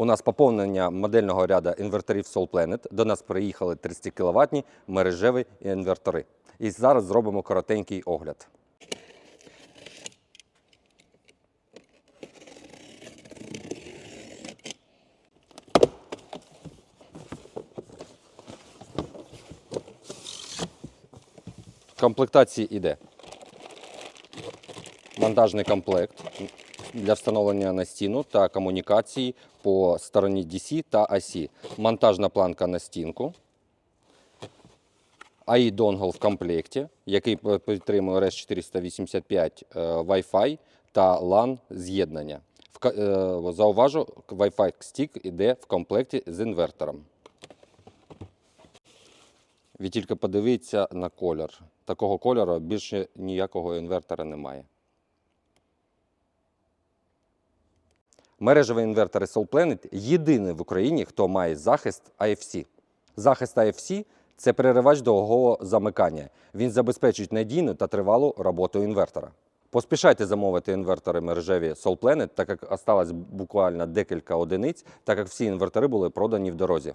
У нас поповнення модельного ряду інверторів Soul Planet. До нас приїхали 30 кВт мережеві інвертори. І зараз зробимо коротенький огляд. Комплектації іде монтажний комплект для встановлення на стіну та комунікації по стороні DC та AC. Монтажна планка на стінку. AI донгл в комплекті, який підтримує RS 485 е, Wi-Fi та LAN з'єднання. Е, Зауважу, Wi-Fi стік іде в комплекті з інвертором. Ви тільки подивіться на колір. Такого кольору більше ніякого інвертора немає. Мережеві інвертори Soul Planet єдиний в Україні, хто має захист IFC. Захист IFC – це переривач довгого замикання. Він забезпечить надійну та тривалу роботу інвертора. Поспішайте замовити інвертори мережеві Soul Planet, так як осталось буквально декілька одиниць, так як всі інвертори були продані в дорозі.